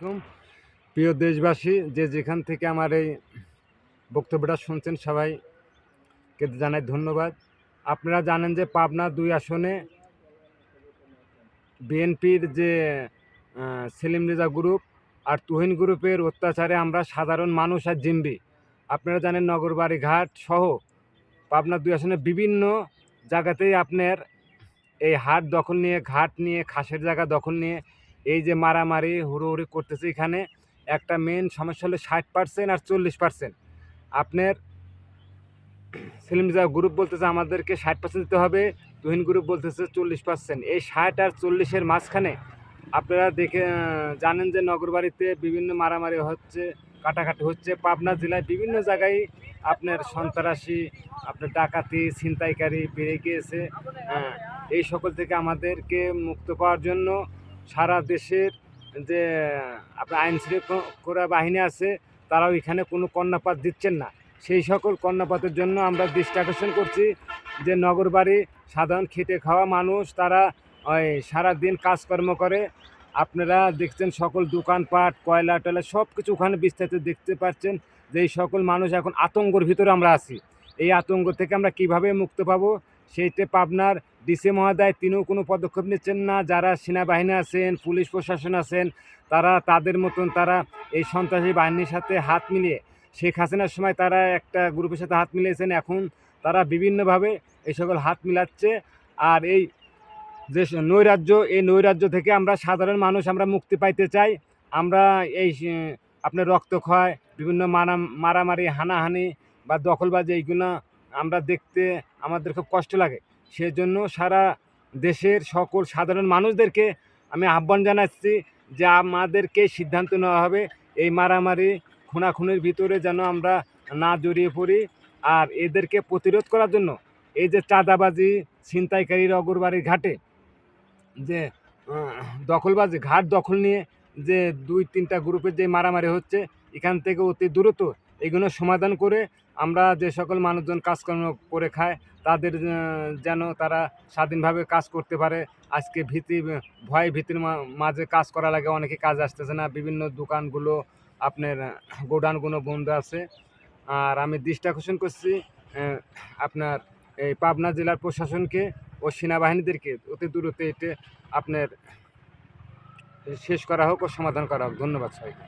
প্রিয় দেশবাসী, যে যেখান থেকে আমার এই বক্তব্যটা শুনছেন সবাইকে জানাই ধন্যবাদ। আপনারা জানেন যে পাবনা দুই আসনে বিএনপির যে সেলিম রেজা গ্রুপ আর তুহিন গ্রুপের অত্যাচারে আমরা সাধারণ মানুষ আর জিম্বি। আপনারা জানেন নগরবাড়ি ঘাট সহ পাবনা দুই আসনে বিভিন্ন জায়গাতেই আপনার এই হাট দখল নিয়ে, ঘাট নিয়ে, খাসের জায়গা দখল নিয়ে এই যে মারামারি হুড়োহুড়ি করতেছে এখানে একটা মেন সমস্যা হলো ষাট পার্সেন্ট আর চল্লিশ পার্সেন্ট আপনার সেলিম যা গ্রুপ বলতেছে আমাদেরকে ষাট পার্সেন্ট দিতে হবে তুহিন গ্রুপ বলতেছে চল্লিশ পার্সেন্ট এই ষাট আর চল্লিশের মাঝখানে আপনারা দেখে জানেন যে নগরবাড়িতে বিভিন্ন মারামারি হচ্ছে কাটাকাটি হচ্ছে। পাবনা জেলায় বিভিন্ন জায়গায় আপনার সন্ত্রাসী আপনার ডাকাতি ছিনতাইকারী বেড়ে গিয়েছে। হ্যাঁ, এই সকল থেকে আমাদেরকে মুক্ত পাওয়ার জন্য সারা দেশের যে, আপনার আইন শৃঙ্খলা বাহিনী আছে, তারাও এখানে কোনো কর্ণপাত দিচ্ছেন না। সেই সকল কর্ণপাতের জন্য আমরা দৃষ্টি আকর্ষণ করছি যে, নগরবাড়ি, সাধারণ খেটে খাওয়া মানুষ, তারা ওই সারাদিন কাজকর্ম করে। আপনারা দেখছেন সকল দোকানপাট, কয়লা টয়লা সব কিছু ওখানে বিস্তারিত দেখতে পাচ্ছেন যে, এই সকল মানুষ এখন আতঙ্কর ভিতরে আমরা আছি। এই আতঙ্ক থেকে আমরা কীভাবে মুক্ত পাবো? সেইটা পাবনার ডিসি মহোদয় তিনিও কোনো পদক্ষেপ নিচ্ছেন না। যারা সেনাবাহিনী আছেন, পুলিশ প্রশাসন আছেন, তারা তাদের মতন তারা এই সন্ত্রাসী বাহিনীর সাথে হাত মিলিয়ে, শেখ হাসিনার সময় তারা একটা গ্রুপের সাথে হাত মিলিয়েছেন, এখন তারা বিভিন্নভাবে এই সকল হাত মিলাচ্ছে। আর এই যে নৈরাজ্য, এই নৈরাজ্য থেকে আমরা সাধারণ মানুষ আমরা মুক্তি পাইতে চাই। আমরা এই আপনার রক্তক্ষয়, বিভিন্ন মারা মারামারি, হানাহানি বা দখলবাজি, এইগুলো আমরা দেখতে আমাদের খুব কষ্ট লাগে। সেজন্য সারা দেশের সকল সাধারণ মানুষদেরকে আমি আহ্বান জানাচ্ছি যে আমাদেরকে সিদ্ধান্ত নেওয়া হবে এই মারামারি খুনাখুনির ভিতরে যেন আমরা না জড়িয়ে পড়ি আর এদেরকে প্রতিরোধ করার জন্য এই যে চাঁদাবাজি, ছিনতাইকারীর অগরবাড়ির ঘাটে যে দখলবাজি, ঘাট দখল নিয়ে যে দুই তিনটা গ্রুপের যে মারামারি হচ্ছে, এখান থেকে অতি দ্রুত এগুলো সমাধান করে আমরা যে সকল মানুষজন কাজকর্ম করে খায়, তাদের যেন তারা স্বাধীনভাবে কাজ করতে পারে। আজকে ভীতি, ভয় ভীতির মাঝে কাজ করা লাগে অনেকে কাজ আসতেছে না। বিভিন্ন দোকানগুলো আপনার, গোডাউনগুলো বন্ধ আছে। আর আমি দৃষ্টি আকর্ষণ করছি আপনার এই পাবনা জেলার প্রশাসনকে ও সেনাবাহিনীদেরকে অতি দ্রুত এটা আপনার শেষ করা হোক ও সমাধান করা হোক। ধন্যবাদ সবাইকে।